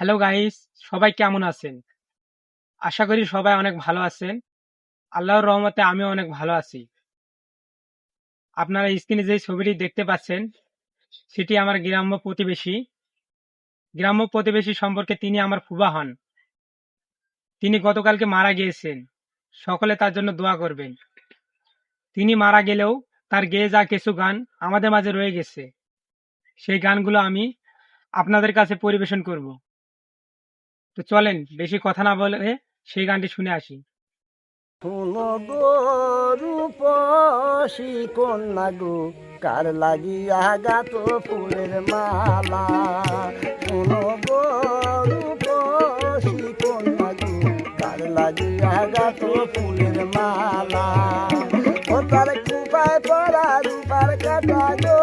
Hello guys সবাই কেমন আছেন? আশা করি সবাই অনেক ভালো আছেন। আল্লাহর রহমতে আমিও অনেক ভালো আছি। আপনারা স্ক্রিনে যে ছবিটি দেখতে পাচ্ছেন, সেটি আমার গ্রাম্য প্রতিবেশী। গ্রাম্য প্রতিবেশী সম্পর্কে তিনি আমার ফুবা হন। তিনি গতকালকে মারা গিয়েছেন। সকলে তার জন্য দোয়া করবেন। তিনি মারা গেলেও তার গেয়ে যা কিছু গান আমাদের মাঝে রয়ে গেছে, সেই গানগুলো আমি আপনাদের কাছে পরিবেশন করব। তো চলেন, বেশি কথা না বলে সেই গানটি শুনে আসি। রূপসী কন্যা গো, কার লাগিয়া গাত ফুলের মালা? রূপসী কন্যা গো, কার লাগিয়া গাত ফুলের মালা? ও তার কুপায় পড়া রূপার কাটা গো,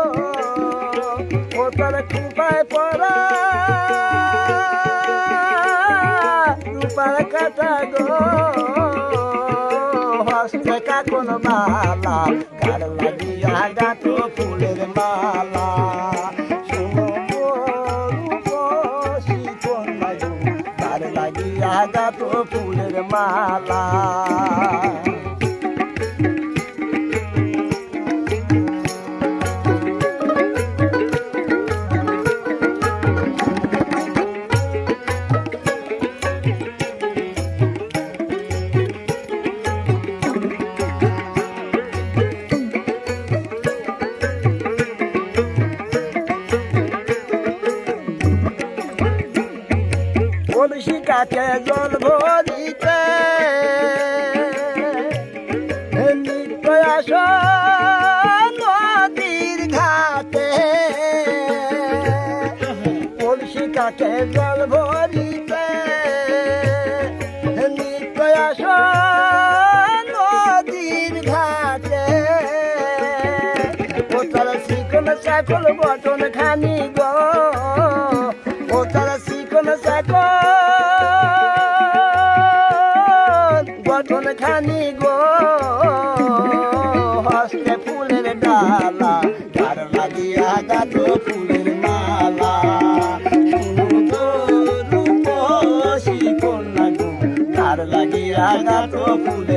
ও তার কুপায় পড়া কাটা গো হস্তে কাকন মালা কার লাগিয়া গাত ফুলের মালা। লাগিয়া গাত ফুলের মালা। কলসিকাকে জল ভরিতে আস নদীর ঘাটে। কলসিকাকে জল ভরিতে আস নদীর ঘাটে। তারা শিকল চাকল বটন খানি খানি গো হস্তে ফুলের ডালা, তার লাগিয়া গাত ফুলের মালা। গো রূপসী কন্যা গো লাগিয়া ফুলের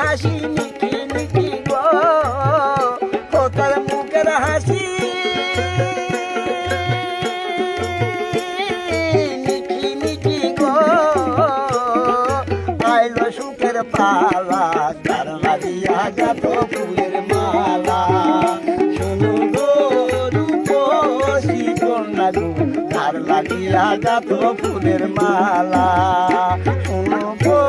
হাসি মিকি মিকি গো। ও মুখের হাসি? মিকি মিকি গো। আইলো সুখের পালা, তার লাগিয়া গাত ফুলের মালা। শুনো গো রূপসী কন্যা তার লাগিয়া গাত ফুলের মালা। শুনো গো